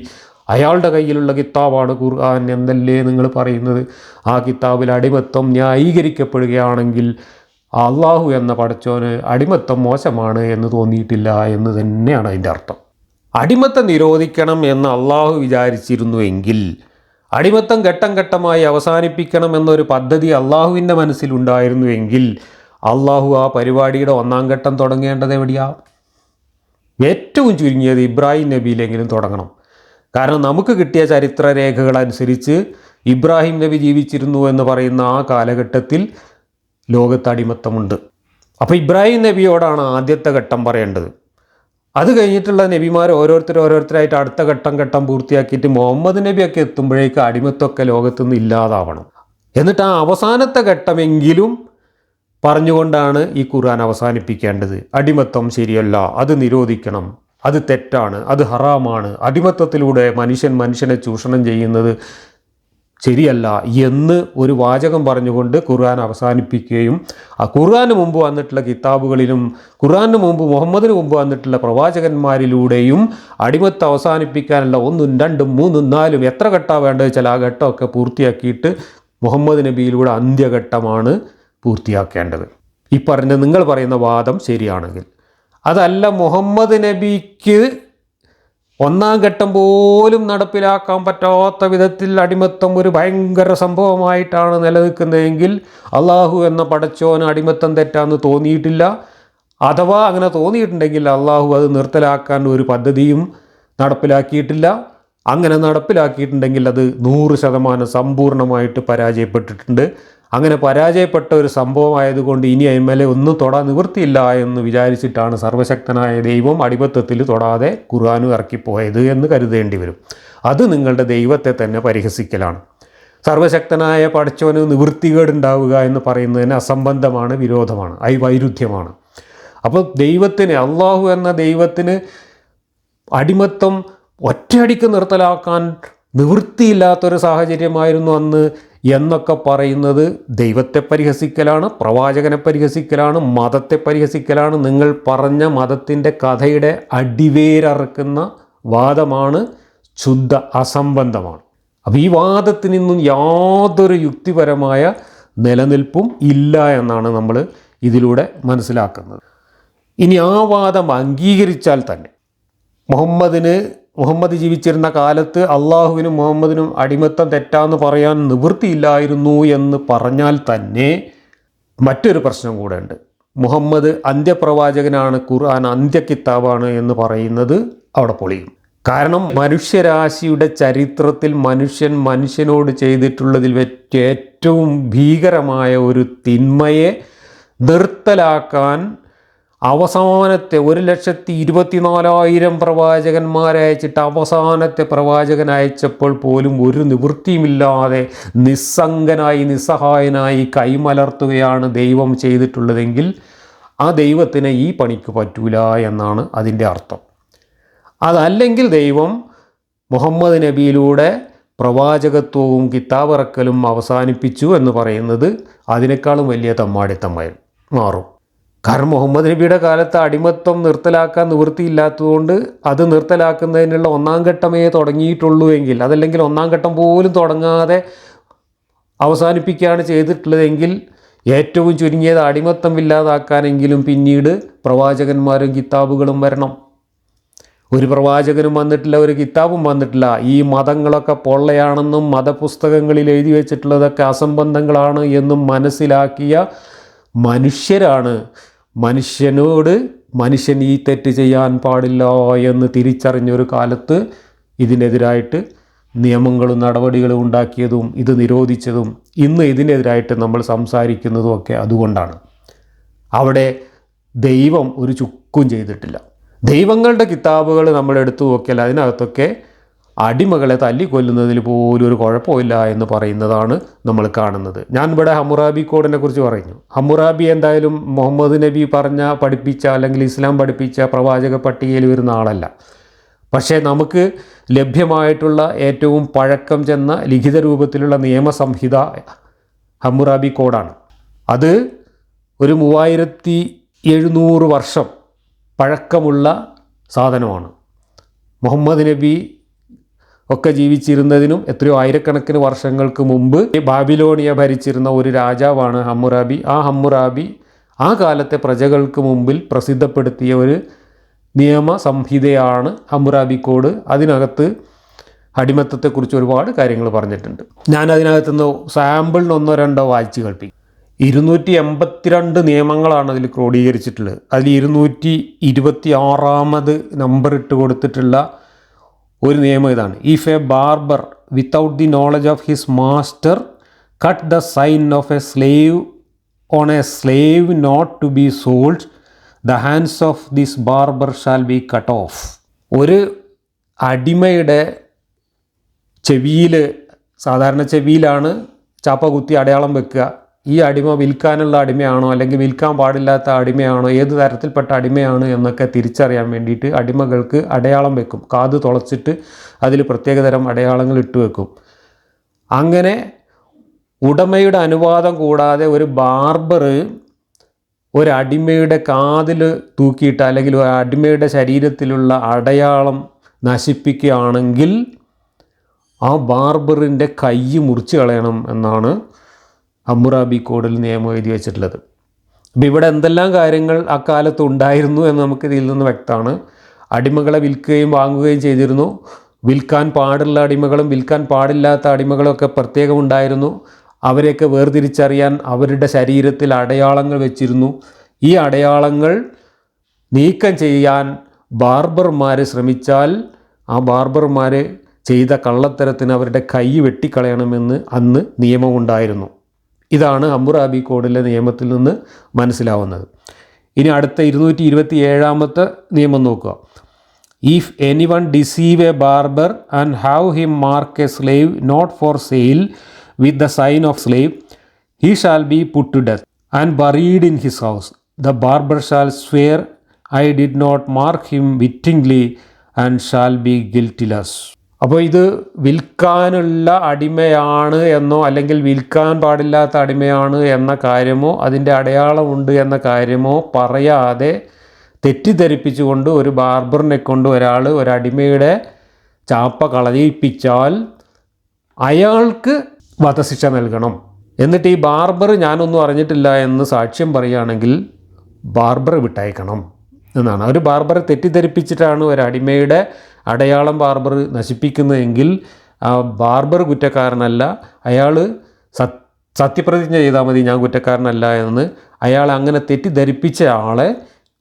അയാളുടെ കയ്യിലുള്ള കിതാബാണ് ഖുർആൻ എന്നല്ലേ നിങ്ങൾ പറയുന്നത്? ആ കിതാബിൽ അടിമത്വം ന്യായീകരിക്കപ്പെടുകയാണെങ്കിൽ അള്ളാഹു എന്ന പടച്ചോന് അടിമത്തം മോശമാണ് എന്ന് തോന്നിയിട്ടില്ല എന്ന് തന്നെയാണ് അതിന്റെ അർത്ഥം. അടിമത്തം നിരോധിക്കണം എന്ന് അള്ളാഹു വിചാരിച്ചിരുന്നുവെങ്കിൽ അടിമത്തം ഘട്ടം ഘട്ടമായി അവസാനിപ്പിക്കണം എന്നൊരു പദ്ധതി അള്ളാഹുവിന്റെ മനസ്സിലുണ്ടായിരുന്നുവെങ്കിൽ അള്ളാഹു ആ പരിപാടിയുടെ ഒന്നാം ഘട്ടം തുടങ്ങേണ്ടത് എവിടെയാ? ഏറ്റവും ചുരുങ്ങിയത് ഇബ്രാഹിം നബിയിലെങ്കിലും തുടങ്ങണം. കാരണം നമുക്ക് കിട്ടിയ ചരിത്ര രേഖകൾ അനുസരിച്ച് ഇബ്രാഹിം നബി ജീവിച്ചിരുന്നു എന്ന് പറയുന്ന ആ കാലഘട്ടത്തിൽ ലോകത്ത് അടിമത്തമുണ്ട് അപ്പോൾ ഇബ്രാഹിം നബിയോടാണ് ആദ്യത്തെ ഘട്ടം പറയേണ്ടത്. അത് കഴിഞ്ഞിട്ടുള്ള നബിമാർ ഓരോരുത്തർ ഓരോരുത്തരായിട്ട് അടുത്ത ഘട്ടം ഘട്ടം പൂർത്തിയാക്കിയിട്ട് മുഹമ്മദ് നബിയൊക്കെ എത്തുമ്പോഴേക്ക് അടിമത്തൊക്കെ ലോകത്തു നിന്ന് ഇല്ലാതാവണം. എന്നിട്ട് ആ അവസാനത്തെ ഘട്ടമെങ്കിലും പറഞ്ഞുകൊണ്ടാണ് ഈ ഖുർആൻ അവസാനിപ്പിക്കേണ്ടത്. അടിമത്തം ശരിയല്ല അത് നിരോധിക്കണം അത് തെറ്റാണ് അത് ഹറാമാണ്. അടിമത്തത്തിലൂടെ മനുഷ്യൻ മനുഷ്യനെ ചൂഷണം ചെയ്യുന്നത് ശരിയല്ല എന്ന് ഒരു വാചകം പറഞ്ഞുകൊണ്ട് ഖുർആൻ അവസാനിപ്പിക്കുകയും ആ ഖുർആന് മുമ്പ് വന്നിട്ടുള്ള കിതാബുകളിലും ഖുർആന് മുമ്പ് മുഹമ്മദിന് മുമ്പ് വന്നിട്ടുള്ള പ്രവാചകന്മാരിലൂടെയും അടിമത്ത് അവസാനിപ്പിക്കാനുള്ള ഒന്നും രണ്ടും മൂന്നും നാലും എത്ര ഘട്ടമാണ് വേണ്ടത് വെച്ചാൽ ആ ഘട്ടമൊക്കെ പൂർത്തിയാക്കിയിട്ട് മുഹമ്മദ് നബിയിലൂടെ അന്ത്യഘട്ടമാണ് പൂർത്തിയാക്കേണ്ടത്. ഈ പറഞ്ഞ നിങ്ങൾ പറയുന്ന വാദം ശരിയാണെങ്കിൽ. അതല്ല മുഹമ്മദ് നബിക്ക് ഒന്നാം ഘട്ടം പോലും നടപ്പിലാക്കാൻ പറ്റാത്ത വിധത്തിൽ അടിമത്തം ഒരു ഭയങ്കര സംഭവമായിട്ടാണ് നിലനിൽക്കുന്നതെങ്കിൽ അള്ളാഹു എന്ന പടച്ചോന് അടിമത്തം തെറ്റാന്ന് തോന്നിയിട്ടില്ല. അഥവാ അങ്ങനെ തോന്നിയിട്ടുണ്ടെങ്കിൽ അള്ളാഹു അത് നിർത്തലാക്കാൻ ഒരു പദ്ധതിയും നടപ്പിലാക്കിയിട്ടില്ല. അങ്ങനെ നടപ്പിലാക്കിയിട്ടുണ്ടെങ്കിൽ അത് നൂറ് ശതമാനം സമ്പൂർണമായിട്ട് പരാജയപ്പെട്ടിട്ടുണ്ട്. അങ്ങനെ പരാജയപ്പെട്ട ഒരു സംഭവമായതുകൊണ്ട് ഇനി അതിന്മേലെ ഒന്നും തൊടാൻ നിവൃത്തിയില്ല എന്ന് വിചാരിച്ചിട്ടാണ് സർവശക്തനായ ദൈവം അടിമത്തത്തിൽ തൊടാതെ ഖുർആാനു ഇറക്കിപ്പോയത് എന്ന് കരുതേണ്ടി വരും. അത് നിങ്ങളുടെ ദൈവത്തെ തന്നെ പരിഹസിക്കലാണ്. സർവശക്തനായ പഠിച്ചവന് നിവൃത്തികേടുണ്ടാവുക എന്ന് പറയുന്നതിന് അസംബന്ധമാണ് വിരോധമാണ് ഐ വൈരുദ്ധ്യമാണ്. അപ്പോൾ ദൈവത്തിന് അള്ളാഹു എന്ന ദൈവത്തിന് അടിമത്തം ഒറ്റയടിക്ക് നിർത്തലാക്കാൻ നിവൃത്തിയില്ലാത്തൊരു സാഹചര്യമായിരുന്നു അന്ന് എന്നൊക്കെ പറയുന്നത് ദൈവത്തെ പരിഹസിക്കലാണ് പ്രവാചകനെ പരിഹസിക്കലാണ് മതത്തെ പരിഹസിക്കലാണ്. നിങ്ങൾ പറഞ്ഞ മതത്തിന്റെ കഥയുടെ അടിവേരറുക്കുന്ന വാദമാണ് ശുദ്ധ അസംബന്ധമാണ്. അപ്പോൾ ഈ വാദത്തിനൊന്നും യാതൊരു യുക്തിപരമായ നിലനിൽപ്പും ഇല്ല എന്നാണ് നമ്മൾ ഇതിലൂടെ മനസ്സിലാക്കുന്നത്. ഇനി ആ വാദം അംഗീകരിച്ചാൽ തന്നെ മുഹമ്മദിന് മുഹമ്മദ് ജീവിച്ചിരുന്ന കാലത്ത് അള്ളാഹുവിനും മുഹമ്മദിനും അടിമത്തം തെറ്റാന്ന് പറയാൻ നിവൃത്തിയില്ലായിരുന്നു എന്ന് പറഞ്ഞാൽ തന്നെ മറ്റൊരു പ്രശ്നം കൂടെ ഉണ്ട് മുഹമ്മദ് അന്ത്യപ്രവാചകനാണ് ഖുർആൻ അന്ത്യക്കിതാബാണ് എന്ന് പറയുന്നത് അവിടെ പൊളിയും. കാരണം മനുഷ്യരാശിയുടെ ചരിത്രത്തിൽ മനുഷ്യൻ മനുഷ്യനോട് ചെയ്തിട്ടുള്ളതിൽ ഏറ്റവും ഭീകരമായ ഒരു തിന്മയെ നിർത്തലാക്കാൻ അവസാനത്തെ ഒരു ലക്ഷത്തി ഇരുപത്തിനാലായിരം പ്രവാചകന്മാരെ അയച്ചിട്ട് അവസാനത്തെ പ്രവാചകൻ അയച്ചപ്പോൾ പോലും ഒരു നിവൃത്തിയുമില്ലാതെ നിസ്സംഗനായി നിസ്സഹായനായി കൈമലർത്തുകയാണ് ദൈവം ചെയ്തിട്ടുള്ളതെങ്കിൽ ആ ദൈവത്തിന് ഈ പണിക്ക് പറ്റൂല എന്നാണ് അതിന്റെ അർത്ഥം. അതല്ലെങ്കിൽ ദൈവം മുഹമ്മദ് നബിയിലൂടെ പ്രവാചകത്വവും കിതാബിറക്കലും അവസാനിപ്പിച്ചു എന്ന് പറയുന്നത് അതിനേക്കാളും വലിയ തമ്മാടിത്തമായി മാറും. കാരണം മുഹമ്മദ് നബിയുടെ കാലത്ത് അടിമത്വം നിർത്തലാക്കാൻ നിവൃത്തിയില്ലാത്തതുകൊണ്ട് അത് നിർത്തലാക്കുന്നതിനുള്ള ഒന്നാം ഘട്ടമേ തുടങ്ങിയിട്ടുള്ളൂ എങ്കിൽ അതല്ലെങ്കിൽ ഒന്നാം ഘട്ടം പോലും തുടങ്ങാതെ അവസാനിപ്പിക്കുകയാണ് ചെയ്തിട്ടുള്ളതെങ്കിൽ ഏറ്റവും ചുരുങ്ങിയത് അടിമത്തം ഇല്ലാതാക്കാനെങ്കിലും പിന്നീട് പ്രവാചകന്മാരും കിതാബുകളും വരണം. ഒരു പ്രവാചകനും വന്നിട്ടില്ല ഒരു കിതാബും വന്നിട്ടില്ല. ഈ മതങ്ങളൊക്കെ പൊള്ളയാണെന്നും മതപുസ്തകങ്ങളിൽ എഴുതി വെച്ചിട്ടുള്ളതൊക്കെ അസംബന്ധങ്ങളാണ് എന്നും മനസ്സിലാക്കിയ മനുഷ്യരാണ് മനുഷ്യനോട് മനുഷ്യൻ ഈ തെറ്റ് ചെയ്യാൻ പാടില്ല എന്ന് തിരിച്ചറിഞ്ഞൊരു കാലത്ത് ഇതിനെതിരായിട്ട് നിയമങ്ങളും നടപടികളും ഉണ്ടാക്കിയതും ഇത് നിരോധിച്ചതും ഇന്ന് ഇതിനെതിരായിട്ട് നമ്മൾ സംസാരിക്കുന്നതും ഒക്കെ അതുകൊണ്ടാണ്. അവിടെ ദൈവം ഒരു ചുക്കും ചെയ്തിട്ടില്ല. ദൈവങ്ങളുടെ കിതാബുകൾ നമ്മൾ എടുത്തു നോക്കിയാൽ അതിനകത്തൊക്കെ അടിമകളെ തല്ലിക്കൊല്ലുന്നതിൽ പോലും ഒരു കുഴപ്പമില്ല എന്ന് പറയുന്നതാണ് നമ്മൾ കാണുന്നത്. ഞാൻ ഇവിടെ ഹമുറാബി കോഡിനെ കുറിച്ച് പറഞ്ഞു ഹമ്മുറാബി എന്തായാലും മുഹമ്മദ് നബി പറഞ്ഞ പഠിപ്പിച്ച അല്ലെങ്കിൽ ഇസ്ലാം പഠിപ്പിച്ച പ്രവാചക പട്ടികയിൽ വരുന്ന ആളല്ല. പക്ഷേ നമുക്ക് ലഭ്യമായിട്ടുള്ള ഏറ്റവും പഴക്കം ചെന്ന ലിഖിത രൂപത്തിലുള്ള നിയമസംഹിത ഹമുറാബി കോഡാണ്. അത് ഒരു മൂവായിരത്തി എഴുന്നൂറ് വർഷം പഴക്കമുള്ള സാധനമാണ്. മുഹമ്മദ് നബി ഒക്കെ ജീവിച്ചിരുന്നതിനും എത്രയോ ആയിരക്കണക്കിന് വർഷങ്ങൾക്ക് മുമ്പ് ബാബിലോണിയ ഭരിച്ചിരുന്ന ഒരു രാജാവാണ് ഹമ്മുറാബി. ആ ഹമ്മുറാബി ആ കാലത്തെ പ്രജകൾക്ക് മുമ്പിൽ പ്രസിദ്ധപ്പെടുത്തിയ ഒരു നിയമ സംഹിതയാണ് ഹമ്മുറാബി കോഡ് അതിനകത്ത് അടിമത്തത്തെക്കുറിച്ച് ഒരുപാട് കാര്യങ്ങൾ പറഞ്ഞിട്ടുണ്ട്. ഞാൻ അതിനകത്തുനിന്ന് സാമ്പിളിന് ഒന്നോ രണ്ടോ വായിച്ച് കേൾപ്പിക്കും. ഇരുന്നൂറ്റി എൺപത്തിരണ്ട് നിയമങ്ങളാണ് അതിൽ ക്രോഡീകരിച്ചിട്ടുള്ളത്. അതിൽ ഇരുന്നൂറ്റി ഇരുപത്തി ആറാമത് നമ്പർ ഇട്ട് കൊടുത്തിട്ടുള്ള ഒരു നിയമം ഇതാണ്. If a barber without the knowledge of his master cut the sign of a slave on a slave not to be sold the hands of this barber shall be cut off ഒരു അടിമയുടെ ചെവിയിൽ സാധാരണ ചെവിയിലാണ് ചാപ്പ കുത്തി അടയാളം വെക്കുക. ഈ അടിമ വിൽക്കാനുള്ള അടിമയാണോ അല്ലെങ്കിൽ വിൽക്കാൻ പാടില്ലാത്ത അടിമയാണോ ഏത് തരത്തിൽപ്പെട്ട അടിമയാണ് എന്നൊക്കെ തിരിച്ചറിയാൻ വേണ്ടിയിട്ട് അടിമകൾക്ക് അടയാളം വെക്കും. കാത് തുളച്ചിട്ട് അതിൽ പ്രത്യേകതരം അടയാളങ്ങൾ ഇട്ട് വെക്കും. അങ്ങനെ ഉടമയുടെ അനുവാദം കൂടാതെ ഒരു ബാർബർ ഒരു അടിമയുടെ കാതിൽ തൂക്കിയിട്ട് അല്ലെങ്കിൽ ഒരു അടിമയുടെ ശരീരത്തിലുള്ള അടയാളം നശിപ്പിക്കുകയാണെങ്കിൽ ആ ബാർബറിന്റെ കൈ മുറിച്ച് കളയണം എന്നാണ് ഹമ്മുറാബി കോഡിൽ നിയമം എഴുതി വെച്ചിട്ടുള്ളത്. അപ്പം ഇവിടെ എന്തെല്ലാം കാര്യങ്ങൾ അക്കാലത്ത് ഉണ്ടായിരുന്നു എന്ന് നമുക്ക് ഇതിൽ നിന്ന് വ്യക്തമാണ്. അടിമകളെ വിൽക്കുകയും വാങ്ങുകയും ചെയ്തിരുന്നു. വിൽക്കാൻ പാടുള്ള അടിമകളും വിൽക്കാൻ പാടില്ലാത്ത അടിമകളൊക്കെ പ്രത്യേകം ഉണ്ടായിരുന്നു. അവരെയൊക്കെ വേർതിരിച്ചറിയാൻ അവരുടെ ശരീരത്തിൽ അടയാളങ്ങൾ വെച്ചിരുന്നു. ഈ അടയാളങ്ങൾ നീക്കം ചെയ്യാൻ ബാർബർമാർ ശ്രമിച്ചാൽ ആ ബാർബർമാർ ചെയ്ത കള്ളത്തരത്തിന് അവരുടെ കൈ വെട്ടിക്കളയണമെന്ന് അന്ന് നിയമമുണ്ടായിരുന്നു. ഇതാണ് ഹമ്മുറാബി കോഡിലെ നിയമത്തിൽ നിന്ന് മനസ്സിലാവുന്നത്. ഇനി അടുത്ത ഇരുന്നൂറ്റി ഇരുപത്തി ഏഴാമത്തെ നിയമം നോക്കുക. If any one deceive a barber and have him mark a slave not for sale with the sign of slave he shall be put to death and buried in his house the barber shall swear I did not mark him wittingly and shall be guiltless അപ്പോൾ ഇത് വിൽക്കാനുള്ള അടിമയാണ് എന്നോ അല്ലെങ്കിൽ വിൽക്കാൻ പാടില്ലാത്ത അടിമയാണ് എന്ന കാര്യമോ അതിന്റെ അടയാളമുണ്ട് എന്ന കാര്യമോ പറയാതെ തെറ്റിദ്ധരിപ്പിച്ചുകൊണ്ട് ഒരു ബാർബറിനെ കൊണ്ട് ഒരാൾ ഒരടിമയുടെ ചാപ്പ കളയിപ്പിച്ചാൽ അയാൾക്ക് വധശിക്ഷ നൽകണം. എന്നിട്ട് ഈ ബാർബർ ഞാനൊന്നും അറിഞ്ഞിട്ടില്ല എന്ന് സാക്ഷ്യം പറയുകയാണെങ്കിൽ ബാർബർ വിട്ടയക്കണം എന്നാണ്. ഒരു ബാർബറെ തെറ്റിദ്ധരിപ്പിച്ചിട്ടാണ് ഒരു അടിമയുടെ അടയാളം ബാർബർ നശിപ്പിക്കുന്നതെങ്കിൽ ആ ബാർബർ കുറ്റക്കാരനല്ല അയാൾ സത് സത്യപ്രതിജ്ഞ ചെയ്താൽ മതി ഞാൻ കുറ്റക്കാരനല്ല എന്ന് അയാൾ അങ്ങനെ തെറ്റിദ്ധരിപ്പിച്ച ആളെ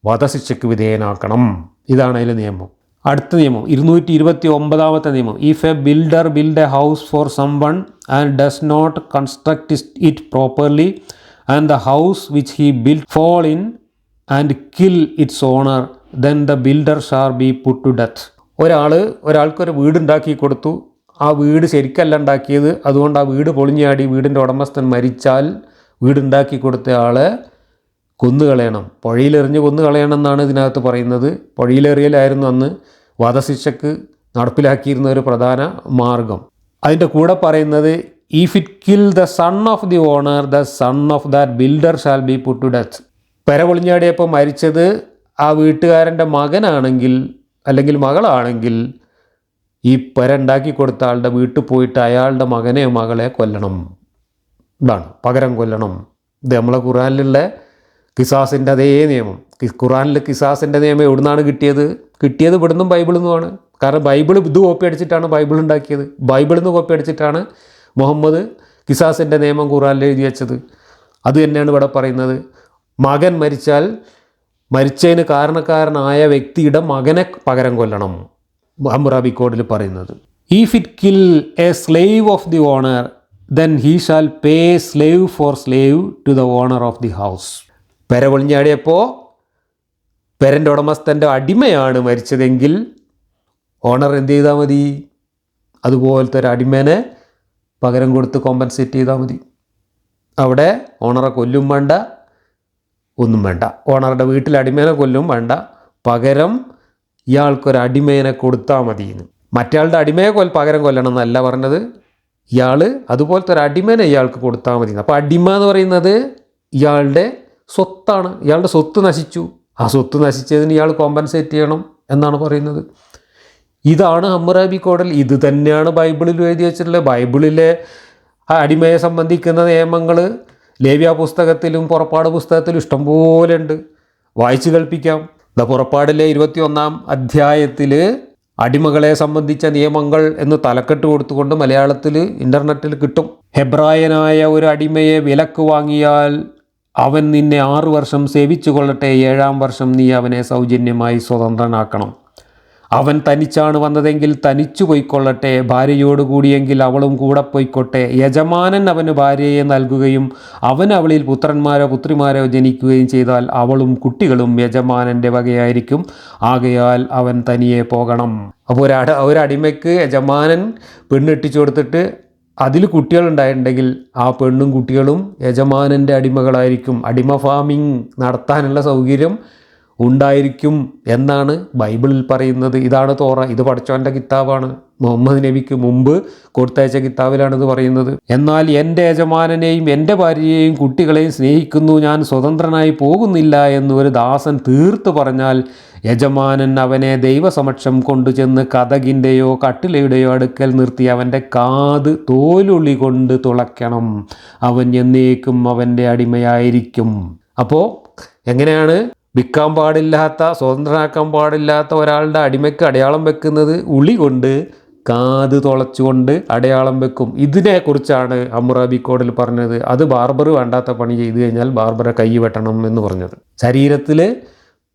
വധശിക്ഷയ്ക്ക് വിധേയനാക്കണം. ഇതാണ് അതിലെ നിയമം. അടുത്ത നിയമം ഇരുന്നൂറ്റി ഇരുപത്തി ഒമ്പതാമത്തെ നിയമം. If a builder build a house for some one and does not construct it properly and the house which he build fall in and kill its owner then the builder shall be put to death ഒരാൾ ഒരാൾക്കൊരു വീടുണ്ടാക്കി കൊടുത്തു. ആ വീട് ശരിക്കല്ല ഉണ്ടാക്കിയത്. അതുകൊണ്ട് ആ വീട് പൊളിഞ്ഞാടി വീടിന്റെ ഉടമസ്ഥൻ മരിച്ചാൽ വീടുണ്ടാക്കി കൊടുത്ത ആളെ കൊന്നുകളയണം. പുഴയിലെറിഞ്ഞ് കൊന്നുകളയണം എന്നാണ് ഇതിനകത്ത് പറയുന്നത്. പുഴയിലെറിയലായിരുന്നു അന്ന് വധശിക്ഷക്ക് നടപ്പിലാക്കിയിരുന്ന ഒരു പ്രധാന മാർഗം. അതിന്റെ കൂടെ പറയുന്നത് if it kill the son of the owner the son of that builder shall be put to death പെര പൊളിഞ്ഞാടിയപ്പോൾ മരിച്ചത് ആ വീട്ടുകാരന്റെ മകനാണെങ്കിൽ അല്ലെങ്കിൽ മകളാണെങ്കിൽ ഈ പെര ഉണ്ടാക്കി കൊടുത്ത ആളുടെ വീട്ടിൽ പോയിട്ട് അയാളുടെ മകനെ മകളെ കൊല്ലണം. ഇതാണ് പകരം കൊല്ലണം. ഇത് നമ്മളെ ഖുറാനിലുള്ള കിസാസിന്റെ അതേ നിയമം. ഖുറാനിൽ കിസാസിന്റെ നിയമം എവിടുന്നാണ് കിട്ടിയത്? കിട്ടിയത് ഇവിടുന്നും ബൈബിളിൽ നിന്നുമാണ്. കാരണം ബൈബിൾ ഇത് കോപ്പി അടിച്ചിട്ടാണ് ബൈബിൾ ഉണ്ടാക്കിയത്. ബൈബിളിൽ നിന്ന് കോപ്പി അടിച്ചിട്ടാണ് മുഹമ്മദ് കിസാസിന്റെ നിയമം ഖുറാനിൽ എഴുതി വെച്ചത്. അത് തന്നെയാണ് ഇവിടെ പറയുന്നത്. മകൻ മരിച്ചാൽ മരിച്ചതിന് കാരണക്കാരനായ വ്യക്തിയുടെ മകനെ പകരം കൊല്ലണം. ഹമ്മുറാബി കോഡിൽ പറയുന്നത്. If it kill a slave of the owner then he shall pay slave for slave to the owner of the house പെര പൊളിഞ്ഞാടിയപ്പോൾ പെരന്റെ ഉടമസ്ഥന്റെ അടിമയാണ് മരിച്ചതെങ്കിൽ ഓണർ എന്ത് ചെയ്താൽ മതി? അതുപോലത്തെ ഒരു അടിമേനെ പകരം കൊടുത്ത് കോമ്പൻസേറ്റ് ചെയ്താൽ മതി. അവിടെ ഓണറെ കൊല്ലും വേണ്ട. ഒന്നും വേണ്ട. ഓണറുടെ വീട്ടിൽ അടിമേനെ കൊല്ലും വേണ്ട. പകരം ഇയാൾക്കൊരു അടിമേനെ കൊടുത്താൽ മതി എന്ന് മറ്റയാളുടെ അടിമയെ കൊൽ പകരം കൊല്ലണം എന്നല്ല പറഞ്ഞത്. ഇയാൾ അതുപോലത്തെ ഒരു അടിമേനെ ഇയാൾക്ക് കൊടുത്താൽ മതി അപ്പോൾ അടിമ എന്ന് പറയുന്നത് ഇയാളുടെ സ്വത്താണ്. ഇയാളുടെ സ്വത്ത് നശിച്ചു. ആ സ്വത്ത് നശിച്ചതിന് ഇയാൾ കോമ്പൻസേറ്റ് ചെയ്യണം എന്നാണ് പറയുന്നത്. ഇതാണ് ഹമ്മുറാബി കോഡൽ ഇത് തന്നെയാണ് ബൈബിളിൽ എഴുതി വെച്ചിട്ടുള്ളത്. ബൈബിളിലെ അടിമയെ സംബന്ധിക്കുന്ന നിയമങ്ങൾ ലേവ്യ പുസ്തകത്തിലും പുറപ്പാട് പുസ്തകത്തിലും ഇഷ്ടംപോലെ ഉണ്ട് വായിച്ചു കേൾപ്പിക്കാം. ദ പുറപ്പാടിലെ ഇരുപത്തിയൊന്നാം അധ്യായത്തിൽ അടിമകളെ സംബന്ധിച്ച നിയമങ്ങൾ എന്ന് തലക്കെട്ട് കൊടുത്തുകൊണ്ട് മലയാളത്തിൽ ഇന്റർനെറ്റിൽ കിട്ടും. ഹെബ്രായനായ ഒരു അടിമയെ വിലക്ക് വാങ്ങിയാൽ അവൻ നിന്നെ ആറു വർഷം സേവിച്ചു കൊള്ളട്ടെ ഏഴാം വർഷം നീ അവനെ സൗജന്യമായി സ്വതന്ത്രനാക്കണം. അവൻ തനിച്ചാണ് വന്നതെങ്കിൽ തനിച്ചു പോയിക്കൊള്ളട്ടെ ഭാര്യയോട് കൂടിയെങ്കിൽ അവളും കൂടെ പോയിക്കൊട്ടെ. യജമാനൻ അവന് ഭാര്യയെ നൽകുകയും അവൻ അവളിൽ പുത്രന്മാരോ പുത്രിമാരോ ജനിക്കുകയും ചെയ്താൽ അവളും കുട്ടികളും യജമാനന്റെ വകയായിരിക്കും. ആകയാൽ അവൻ തനിയെ പോകണം. അപ്പോൾ ഒരട ഒരടിമയ്ക്ക് യജമാനൻ പെണ്ണെട്ടിച്ചു കൊടുത്തിട്ട് അതിൽ കുട്ടികളുണ്ടായിട്ടുണ്ടെങ്കിൽ ആ പെണ്ണും കുട്ടികളും യജമാനന്റെ അടിമകളായിരിക്കും. അടിമ ഫാമിംഗ് നടത്താനുള്ള സൗകര്യം ഉണ്ടായിരിക്കും എന്നാണ് ബൈബിളിൽ പറയുന്നത്. ഇതാണ് തോറ. ഇത് പഠിച്ചവന്റെ കിതാബാണ്. മുഹമ്മദ് നബിക്ക് മുമ്പ് കൊടുത്തയച്ച കിതാബിലാണ് ഇത് പറയുന്നത്. എന്നാൽ എന്റെ യജമാനനെയും എന്റെ ഭാര്യയെയും കുട്ടികളെയും സ്നേഹിക്കുന്നു. ഞാൻ സ്വതന്ത്രനായി പോകുന്നില്ല എന്ന് ഒരു ദാസൻ തീർത്ത് പറഞ്ഞാൽ യജമാനൻ അവനെ ദൈവസമക്ഷം കൊണ്ടുചെന്ന് കഥകിന്റെയോ കട്ടിലയുടെയോ അടുക്കൽ നിർത്തി അവന്റെ കാത് തോലുള്ളി കൊണ്ട് തുളയ്ക്കണം. അവൻ എന്നേക്കും അവന്റെ അടിമയായിരിക്കും. അപ്പോൾ എങ്ങനെയാണ് വിൽക്കാൻ പാടില്ലാത്ത സ്വതന്ത്രനാക്കാൻ പാടില്ലാത്ത ഒരാളുടെ അടിമയ്ക്ക് അടയാളം വെക്കുന്നത് ഉളി കൊണ്ട് കാത് തുളച്ചുകൊണ്ട് അടയാളം വെക്കും. ഇതിനെക്കുറിച്ചാണ് അമുറാബി കോഡിൽ പറഞ്ഞത്. അത് ബാർബർ വേണ്ടാത്ത പണി ചെയ്തു കഴിഞ്ഞാൽ ബാർബറെ കൈ വെട്ടണം എന്ന് പറഞ്ഞത്. ശരീരത്തിൽ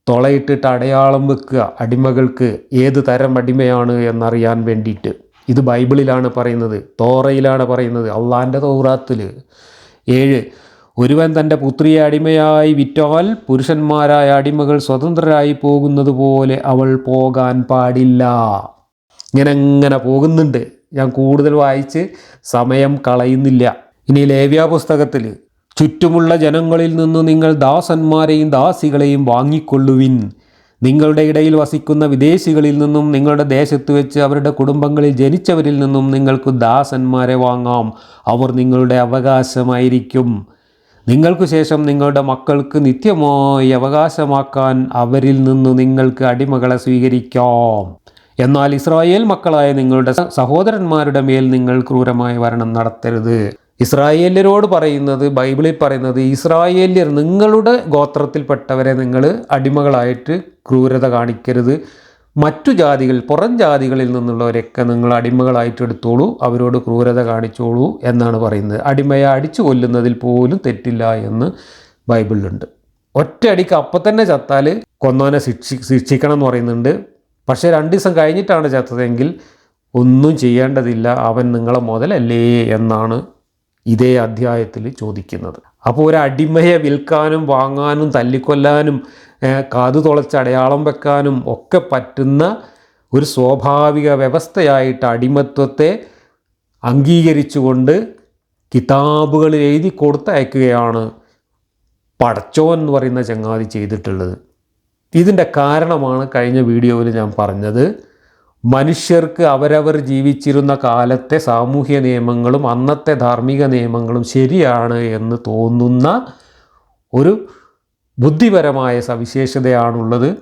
തുളയിട്ടിട്ട് അടയാളം വെക്കുക അടിമകൾക്ക് ഏത് തരം അടിമയാണ് എന്നറിയാൻ വേണ്ടിയിട്ട്. ഇത് ബൈബിളിലാണ് പറയുന്നത്. തോറയിലാണ് പറയുന്നത്. അള്ളാന്റെ തോറാത്തിൽ ഏഴ് ഒരുവൻ തന്റെ പുത്രിയെ അടിമയായി വിറ്റാൽ പുരുഷന്മാരായ അടിമകൾ സ്വതന്ത്രരായി പോകുന്നത് പോലെ അവൾ പോകാൻ പാടില്ല. ഇങ്ങനെ ഇങ്ങനെ പോകുന്നുണ്ട്. ഞാൻ കൂടുതൽ വായിച്ച് സമയം കളയുന്നില്ല. ഇനി ലേവ്യ പുസ്തകത്തിൽ ചുറ്റുമുള്ള ജനങ്ങളിൽ നിന്ന് നിങ്ങൾ ദാസന്മാരെയും ദാസികളെയും വാങ്ങിക്കൊള്ളുവിൻ. നിങ്ങളുടെ ഇടയിൽ വസിക്കുന്ന വിദേശികളിൽ നിന്നും നിങ്ങളുടെ ദേശത്ത് വെച്ച് അവരുടെ കുടുംബങ്ങളിൽ ജനിച്ചവരിൽ നിന്നും നിങ്ങൾക്ക് ദാസന്മാരെ വാങ്ങാം. അവർ നിങ്ങളുടെ അവകാശമായിരിക്കും. നിങ്ങൾക്ക് ശേഷം നിങ്ങളുടെ മക്കൾക്ക് നിത്യമായി അവകാശമാക്കാൻ അവരിൽ നിന്ന് നിങ്ങൾക്ക് അടിമകളെ സ്വീകരിക്കാം. എന്നാൽ ഇസ്രായേൽ മക്കളായ നിങ്ങളുടെ സഹോദരന്മാരുടെ മേൽ നിങ്ങൾ ക്രൂരമായ വരണം നടത്തരുത്. ഇസ്രായേല്യരോട് പറയുന്നത് ബൈബിളിൽ പറയുന്നത് ഇസ്രായേല്യർ നിങ്ങളുടെ ഗോത്രത്തിൽപ്പെട്ടവരെ നിങ്ങൾ അടിമകളായിട്ട് ക്രൂരത കാണിക്കരുത്. മറ്റു ജാതികൾ പുറം ജാതികളിൽ നിന്നുള്ളവരൊക്കെ നിങ്ങൾ അടിമകളായിട്ട് എടുത്തോളൂ അവരോട് ക്രൂരത കാണിച്ചോളൂ എന്നാണ് പറയുന്നത്. അടിമയെ അടിച്ചു കൊല്ലുന്നതിൽ പോലും തെറ്റില്ല എന്ന് ബൈബിളിലുണ്ട്. ഒറ്റയടിക്ക് അപ്പം തന്നെ ചത്താൽ കൊന്നവനെ ശിക്ഷി ശിക്ഷിക്കണം എന്ന് പറയുന്നുണ്ട്. പക്ഷേ രണ്ട് ദിവസം കഴിഞ്ഞിട്ടാണ് ചത്തതെങ്കിൽ ഒന്നും ചെയ്യേണ്ടതില്ല അവൻ നിങ്ങളെ മുതലല്ലേ എന്നാണ് ഇതേ അധ്യായത്തിൽ ചോദിക്കുന്നത്. അപ്പോൾ ഒരു അടിമയെ വിൽക്കാനും വാങ്ങാനും തല്ലിക്കൊല്ലാനും കാതു തുളച്ച് അടയാളം വെക്കാനും ഒക്കെ പറ്റുന്ന ഒരു സ്വാഭാവിക വ്യവസ്ഥയായിട്ട് അടിമത്വത്തെ അംഗീകരിച്ചുകൊണ്ട് കിതാബുകളിൽ എഴുതി കൊടുത്തയക്കുകയാണ് പടച്ചോൻ എന്ന് പറയുന്ന ചങ്ങാതി ചെയ്തിട്ടുള്ളത്. ഇതിന്റെ കാരണമാണ് കഴിഞ്ഞ വീഡിയോയിൽ ഞാൻ പറഞ്ഞത്. മനുഷ്യർക്ക് അവരവർ ജീവിച്ചിരുന്ന കാലത്തെ സാമൂഹ്യ നിയമങ്ങളും അന്നത്തെ ധാർമ്മിക നിയമങ്ങളും ശരിയാണ് എന്ന് തോന്നുന്ന ഒരു ബുദ്ധിപരമായ സവിശേഷതയാണുള്ളത്.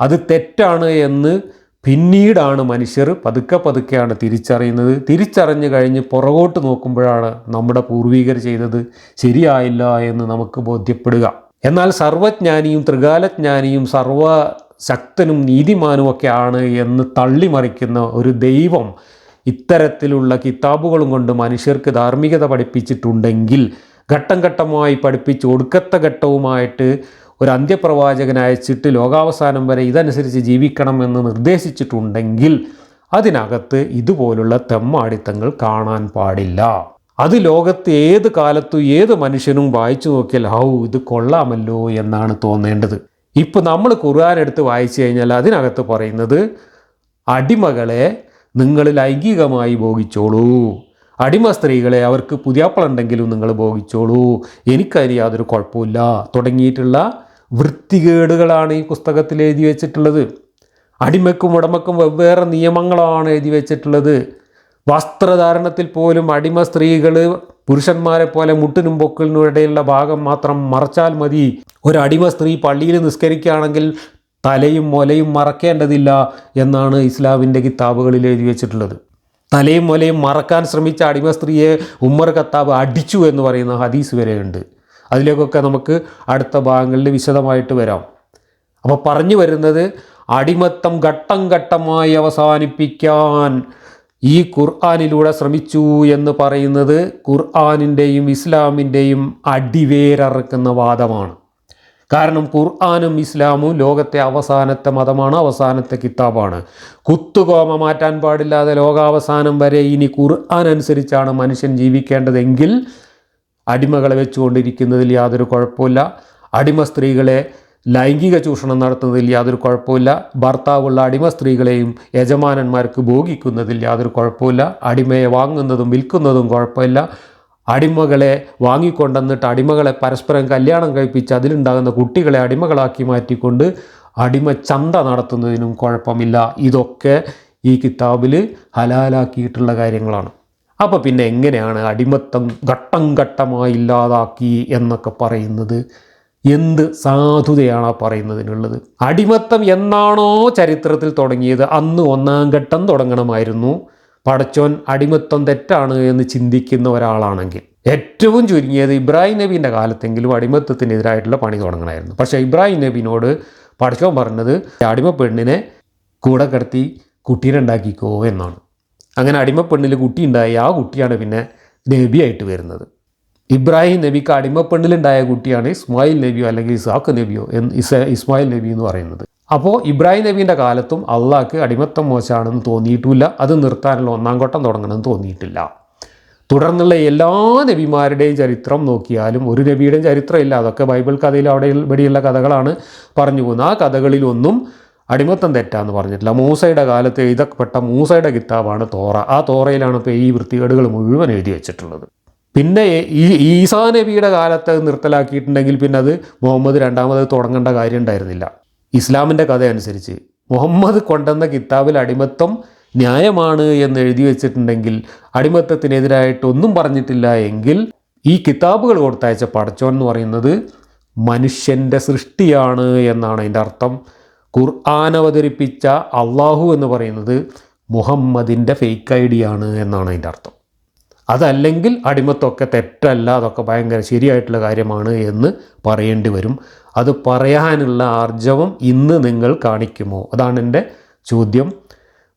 അത് തെറ്റാണ് എന്ന് പിന്നീടാണ് മനുഷ്യർ പതുക്കെ പതുക്കെയാണ് തിരിച്ചറിയുന്നത്. തിരിച്ചറിഞ്ഞു കഴിഞ്ഞ് പുറകോട്ട് നോക്കുമ്പോഴാണ് നമ്മുടെ പൂർവീകർ ചെയ്തത് ശരിയായില്ല എന്ന് നമുക്ക് ബോധ്യപ്പെടുക. എന്നാൽ സർവജ്ഞാനിയും ത്രികാലജ്ഞാനിയും സർവശക്തനും നീതിമാനും ഒക്കെയാണ് എന്ന് തള്ളിമറിക്കുന്ന ഒരു ദൈവം ഇത്തരത്തിലുള്ള കിതാബുകളും കൊണ്ട് മനുഷ്യർക്ക് ധാർമ്മികത പഠിപ്പിച്ചിട്ടുണ്ടെങ്കിൽ ഘട്ടം ഘട്ടമായി പഠിപ്പിച്ച് ഒടുക്കത്തെ ഘട്ടവുമായിട്ട് ഒരു അന്ത്യപ്രവാചകൻ അയച്ചിട്ട് ലോകാവസാനം വരെ ഇതനുസരിച്ച് ജീവിക്കണം എന്ന് നിർദ്ദേശിച്ചിട്ടുണ്ടെങ്കിൽ അതിനകത്ത് ഇതുപോലുള്ള തെമ്മാടിത്തങ്ങൾ കാണാൻ പാടില്ല. അത് ലോകത്ത് ഏത് കാലത്തും ഏത് മനുഷ്യനും വായിച്ചു നോക്കിയാൽ ഹൗ ഇത് കൊള്ളാമല്ലോ എന്നാണ് തോന്നേണ്ടത്. ഇപ്പം നമ്മൾ ഖുർആൻ എടുത്ത് വായിച്ചു കഴിഞ്ഞാൽ അതിനകത്ത് പറയുന്നത് അടിമകളെ നിങ്ങൾ ലൈംഗികമായി ഭോഗിച്ചോളൂ. അടിമ സ്ത്രീകളെ അവർക്ക് പുതിയാപ്പളുണ്ടെങ്കിലും നിങ്ങൾ ഭോഗിച്ചോളൂ. എനിക്കതിന് യാതൊരു കുഴപ്പമില്ല തുടങ്ങിയിട്ടുള്ള വൃത്തികേടുകളാണ് ഈ പുസ്തകത്തിൽ എഴുതി വെച്ചിട്ടുള്ളത്. അടിമക്കും ഉടമക്കും വെവ്വേറെ നിയമങ്ങളാണ് എഴുതി വെച്ചിട്ടുള്ളത്. വസ്ത്രധാരണത്തിൽ പോലും അടിമ സ്ത്രീകൾ പുരുഷന്മാരെ പോലെ മുട്ടിനും പൊക്കലിനും ഇടയിലുള്ള ഭാഗം മാത്രം മറച്ചാൽ മതി. ഒരു അടിമ സ്ത്രീ പള്ളിയിൽ നിസ്കരിക്കുകയാണെങ്കിൽ തലയും മുലയും മറക്കേണ്ടതില്ല എന്നാണ് ഇസ്ലാമിന്റെ കിതാബുകളിൽ എഴുതി വെച്ചിട്ടുള്ളത്. തലയും മുലയും മറക്കാൻ ശ്രമിച്ച അടിമ സ്ത്രീയെ ഉമ്മർ കത്താബ് അടിച്ചു എന്ന് പറയുന്ന ഹദീസ് വരെയുണ്ട്. അതിലേക്കൊക്കെ നമുക്ക് അടുത്ത ഭാഗങ്ങളിൽ വിശദമായിട്ട് വരാം. അപ്പോൾ പറഞ്ഞു വരുന്നത് അടിമത്തം ഘട്ടം ഘട്ടമായി അവസാനിപ്പിക്കാൻ ഈ ഖുർആാനിലൂടെ ശ്രമിച്ചു എന്ന് പറയുന്നത് ഖുർആാനിന്റെയും ഇസ്ലാമിന്റെയും അടിവേരറക്കുന്ന വാദമാണ്. കാരണം ഖുർആാനും ഇസ്ലാമും ലോകത്തെ അവസാനത്തെ മതമാണ് അവസാനത്തെ കിതാബാണ്. കുത്തുകോമ മാറ്റാൻ പാടില്ലാതെ ലോകാവസാനം വരെ ഇനി ഖുർആൻ അനുസരിച്ചാണ് മനുഷ്യൻ ജീവിക്കേണ്ടതെങ്കിൽ അടിമകളെ വെച്ചുകൊണ്ടിരിക്കുന്നതിൽ യാതൊരു കുഴപ്പമില്ല. അടിമ സ്ത്രീകളെ ലൈംഗിക ചൂഷണം നടത്തുന്നതിൽ യാതൊരു കുഴപ്പമില്ല. ഭർത്താവുള്ള അടിമ സ്ത്രീകളെയും യജമാനന്മാർക്ക് ഭോഗിക്കുന്നതിൽ യാതൊരു കുഴപ്പമില്ല. അടിമയെ വാങ്ങുന്നതും വിൽക്കുന്നതും കുഴപ്പമില്ല. അടിമകളെ വാങ്ങിക്കൊണ്ടെന്നിട്ട് അടിമകളെ പരസ്പരം കല്യാണം കഴിപ്പിച്ച് അതിലുണ്ടാകുന്ന കുട്ടികളെ അടിമകളാക്കി മാറ്റിക്കൊണ്ട് അടിമ ചന്ത നടത്തുന്നതിനും കുഴപ്പമില്ല. ഇതൊക്കെ ഈ കിതാബിൽ ഹലാലാക്കിയിട്ടുള്ള കാര്യങ്ങളാണ്. അപ്പോൾ പിന്നെ എങ്ങനെയാണ് അടിമത്തം ഘട്ടം ഘട്ടമായി ഇല്ലാതാക്കി എന്നൊക്കെ പറയുന്നത്? എന്ത് സാധുതയാണ് ആ പറയുന്നതിനുള്ളത്? അടിമത്തം എന്നാണോ ചരിത്രത്തിൽ തുടങ്ങിയത്? അന്ന് ഒന്നാം ഘട്ടം തുടങ്ങണമായിരുന്നു. പടച്ചോൻ അടിമത്തം തെറ്റാണ് എന്ന് ചിന്തിക്കുന്ന ഒരാളാണെങ്കിൽ. ഏറ്റവും ചുരുങ്ങിയത് ഇബ്രാഹിം നബീന്റെ കാലത്തെങ്കിലും അടിമത്തത്തിനെതിരായിട്ടുള്ള പണി തുടങ്ങണമായിരുന്നു. പക്ഷേ ഇബ്രാഹിം നബീനോട് പടച്ചോൻ പറഞ്ഞത് അടിമ പെണ്ണിനെ കൂടെ കിടത്തി കുട്ടീനെ ഉണ്ടാക്കിക്കോ എന്നാണ്. അങ്ങനെ അടിമ പെണ്ണിൽ കുട്ടി ഉണ്ടായി ആ കുട്ടിയാണ് പിന്നെ നബിയായിട്ട് വരുന്നത്. ഇബ്രാഹിം നബിക്ക് അടിമപ്പെണ്ണിലുണ്ടായ കുട്ടിയാണ് ഇസ്മായിൽ നബിയോ അല്ലെങ്കിൽ ഇസാഖ് നബിയോ എന്ന് ഇസ ഇസ്മായിൽ നബി എന്ന് പറയുന്നത്. അപ്പോൾ ഇബ്രാഹിം നബീന്റെ കാലത്തും അള്ളാഹ്ക്ക് അടിമത്തം മോശമാണെന്ന് തോന്നിയിട്ടില്ല. അത് നിർത്താനുള്ള ഒന്നാം ഘട്ടം തുടങ്ങണമെന്ന് തോന്നിയിട്ടില്ല. തുടർന്നുള്ള എല്ലാ നബിമാരുടെയും ചരിത്രം നോക്കിയാലും ഒരു നബിയുടെയും ചരിത്രമില്ല അതൊക്കെ ബൈബിൾ കഥയിൽ അവിടെ ഇവിടെയുള്ള കഥകളാണ് പറഞ്ഞു പോകുന്നത്. ആ കഥകളിലൊന്നും അടിമത്തം തെറ്റാന്ന് പറഞ്ഞിട്ടില്ല. മൂസയുടെ കാലത്ത് എഴുതപ്പെട്ട മൂസയുടെ കിതാബാണ് തോറ. ആ തോറയിലാണ് ഇപ്പോൾ ഈ വൃത്തികേടുകൾ മുഴുവൻ എഴുതി വെച്ചിട്ടുള്ളത്. പിന്നെ ഈ ഈസാ നബിയുടെ കാലത്ത് നിർത്തലാക്കിയിട്ടുണ്ടെങ്കിൽ പിന്നെ അത് മുഹമ്മദ് രണ്ടാമത് തുടങ്ങേണ്ട കാര്യം ഉണ്ടായിരുന്നില്ല. ഇസ്ലാമിന്റെ കഥ അനുസരിച്ച് മുഹമ്മദ് കൊണ്ടുവന്ന കിതാബിൽ അടിമത്തം ന്യായമാണ് എന്ന് എഴുതി വെച്ചിട്ടുണ്ടെങ്കിൽ അടിമത്തത്തിനെതിരായിട്ടൊന്നും പറഞ്ഞിട്ടില്ല എങ്കിൽ ഈ കിതാബുകൾ കൊടുത്തയച്ച പടച്ചോൻ എന്ന് പറയുന്നത് മനുഷ്യന്റെ സൃഷ്ടിയാണ് എന്നാണ് അതിന്റെ അർത്ഥം. ഖുർആൻ അവതരിപ്പിച്ച അള്ളാഹു എന്ന് പറയുന്നത് മുഹമ്മദിന്റെ ഫേക്ക് ഐ ആണ് എന്നാണ് അതിന്റെ അർത്ഥം. അതല്ലെങ്കിൽ അടിമത്തൊക്കെ തെറ്റല്ല അതൊക്കെ ഭയങ്കര ശരിയായിട്ടുള്ള കാര്യമാണ് എന്ന് പറയേണ്ടി വരും. അത് പറയാനുള്ള ആർജവം ഇന്ന് നിങ്ങൾ കാണിക്കുമോ? അതാണ് എന്റെ ചോദ്യം.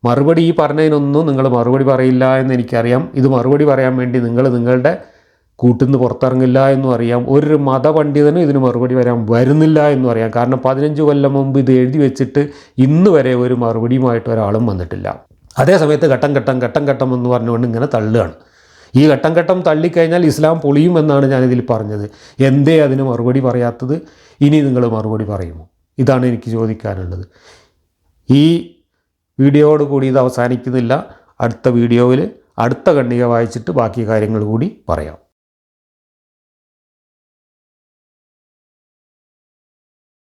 മറുപടി ഈ പറഞ്ഞതിനൊന്നും നിങ്ങൾ മറുപടി പറയില്ല എന്ന് എനിക്കറിയാം. ഇത് മറുപടി പറയാൻ വേണ്ടി നിങ്ങൾ നിങ്ങളുടെ കൂട്ടിൽ നിന്ന് പുറത്തിറങ്ങില്ല എന്നും അറിയാം. ഒരു മതപണ്ഡിതനും ഇതിന് മറുപടി വരാൻ വരുന്നില്ല എന്നും അറിയാം. കാരണം പതിനഞ്ച് കൊല്ലം മുമ്പ് ഇത് എഴുതി വെച്ചിട്ട് ഇന്ന് വരെ ഒരു മറുപടിയുമായിട്ട് ഒരാളും വന്നിട്ടില്ല. അതേ സമയത്ത് ഘട്ടം ഘട്ടം ഘട്ടം ഘട്ടം എന്ന് പറഞ്ഞുകൊണ്ട് ഇങ്ങനെ തള്ളുകയാണ്. ഈ ഘട്ടം ഘട്ടം തള്ളിക്കഴിഞ്ഞാൽ ഇസ്ലാം പൊളിയുമെന്നാണ് ഞാനിതിൽ പറഞ്ഞത്. എന്തേ അതിന് മറുപടി പറയാത്തത്? ഇനി നിങ്ങൾ മറുപടി പറയുമോ? ഇതാണ് എനിക്ക് ചോദിക്കാനുള്ളത്. ഈ വീഡിയോയോട് കൂടി ഇത് അവസാനിക്കുന്നില്ല. അടുത്ത വീഡിയോയിൽ അടുത്ത ഖണ്ഡിക വായിച്ചിട്ട് ബാക്കി കാര്യങ്ങൾ കൂടി പറയാം.